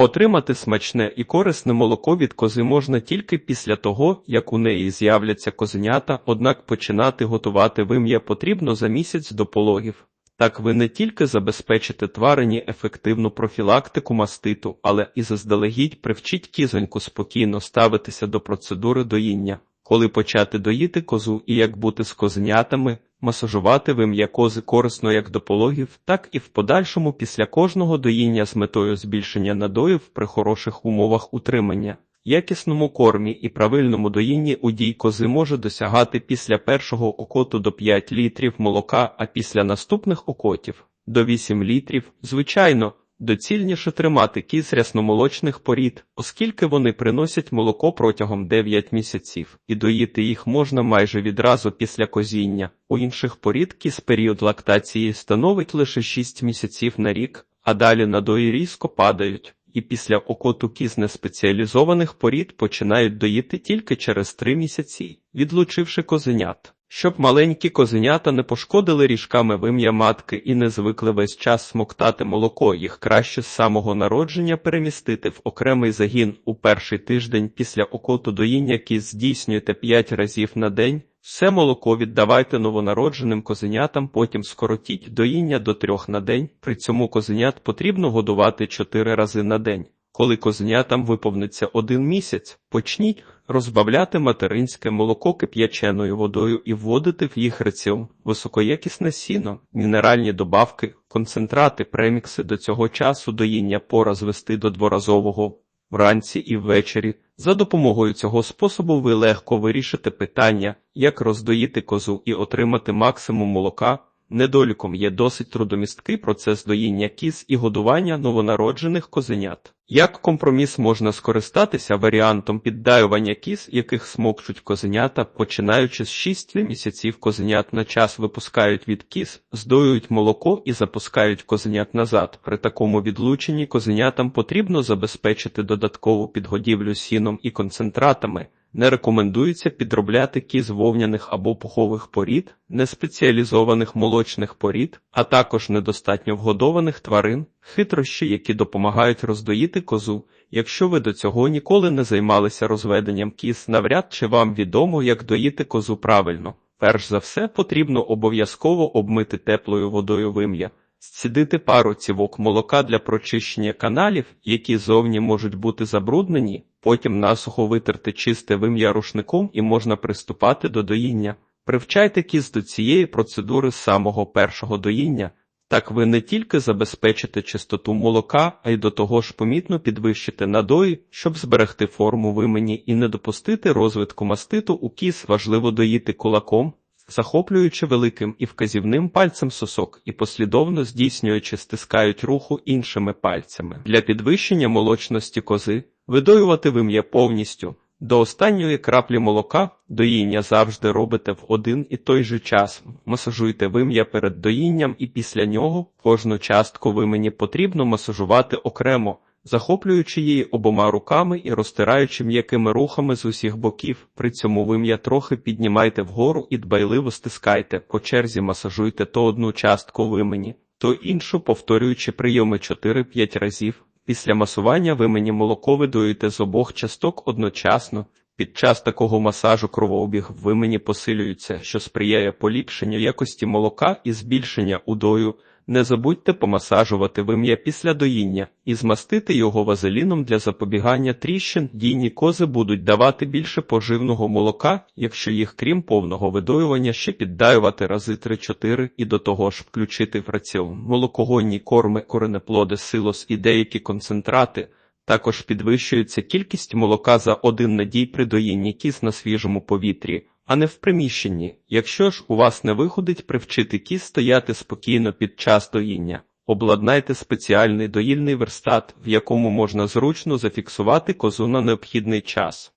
Отримати смачне і корисне молоко від кози можна тільки після того, як у неї з'являться козенята, однак починати готувати вим'я потрібно за місяць до пологів. Так ви не тільки забезпечите тварині ефективну профілактику маститу, але і заздалегідь привчіть кізоньку спокійно ставитися до процедури доїння, коли почати доїти козу і як бути з козенятами, масажувати вим'я кози корисно як до пологів, так і в подальшому після кожного доїння з метою збільшення надоїв при хороших умовах утримання. Якісному кормі і правильному доїнні удій кози може досягати після першого окоту до 5 літрів молока, а після наступних окотів до 8 літрів. Звичайно, доцільніше тримати кіз рясномолочних порід, оскільки вони приносять молоко протягом 9 місяців, і доїти їх можна майже відразу після козіння. У інших порід кіз період лактації становить лише 6 місяців на рік, а далі надої різко падають і після окоту кіз неспеціалізованих порід починають доїти тільки через три місяці, відлучивши козенят. Щоб маленькі козенята не пошкодили ріжками вим'я матки і не звикли весь час смоктати молоко, їх краще з самого народження перемістити в окремий загін у перший тиждень після окоту доїння кіз здійснюєте 5 разів на день. Все молоко віддавайте новонародженим козенятам, потім скоротіть доїння до трьох на день. При цьому козенят потрібно годувати чотири рази на день. Коли козенятам виповниться один місяць, почніть розбавляти материнське молоко кип'яченою водою і вводити в їх раціон високоякісне сіно, мінеральні добавки, концентрати, премікси до цього часу доїння пора звести до дворазового вранці і ввечері. За допомогою цього способу ви легко вирішите питання, як роздоїти козу і отримати максимум молока. Недоліком є досить трудомісткий процес доїння кіз і годування новонароджених козенят. Як компроміс можна скористатися варіантом піддаювання кіз, яких смокчуть козенята, починаючи з 6 місяців козенят на час випускають від кіз, здоюють молоко і запускають козенят назад. При такому відлученні козенятам потрібно забезпечити додаткову підгодівлю сіном і концентратами. Не рекомендується підробляти кіз вовняних або пухових порід, неспеціалізованих молочних порід, а також недостатньо вгодованих тварин, хитрощі, які допомагають роздоїти козу. Якщо ви до цього ніколи не займалися розведенням кіз, навряд чи вам відомо, як доїти козу правильно. Перш за все, потрібно обов'язково обмити теплою водою вим'я. Зцідити пару цівок молока для прочищення каналів, які зовні можуть бути забруднені, потім насухо витерти чисте вим'я рушником і можна приступати до доїння. Привчайте кіз до цієї процедури самого першого доїння. Так ви не тільки забезпечите чистоту молока, а й до того ж помітно підвищите надої, щоб зберегти форму вимені і не допустити розвитку маститу у кіз важливо доїти кулаком, захоплюючи великим і вказівним пальцем сосок і послідовно здійснюючи стискають руху іншими пальцями. Для підвищення молочності кози видоювати вим'я повністю. До останньої краплі молока доїння завжди робите в один і той же час. Масажуйте вим'я перед доїнням і після нього кожну частку вимені потрібно масажувати окремо, захоплюючи її обома руками і розтираючи м'якими рухами з усіх боків. При цьому вим'я трохи піднімайте вгору і дбайливо стискайте, по черзі масажуйте то одну частку вимені, то іншу, повторюючи прийоми 4-5 разів. Після масування ви мені молоко видуєте з обох часток одночасно. Під час такого масажу кровообіг в вимені посилюється, що сприяє поліпшенню якості молока і збільшення удою. Не забудьте помасажувати вим'я після доїння і змастити його вазеліном для запобігання тріщин. Дійні кози будуть давати більше поживного молока, якщо їх, крім повного видоювання, ще піддаювати рази 3-4 і до того ж включити в раціон молокогонні корми, коренеплоди, силос і деякі концентрати. Також підвищується кількість молока за один надій при доїнні кіз на свіжому повітрі а не в приміщенні. Якщо ж у вас не виходить привчити кіз стояти спокійно під час доїння, обладнайте спеціальний доїльний верстат, в якому можна зручно зафіксувати козу на необхідний час.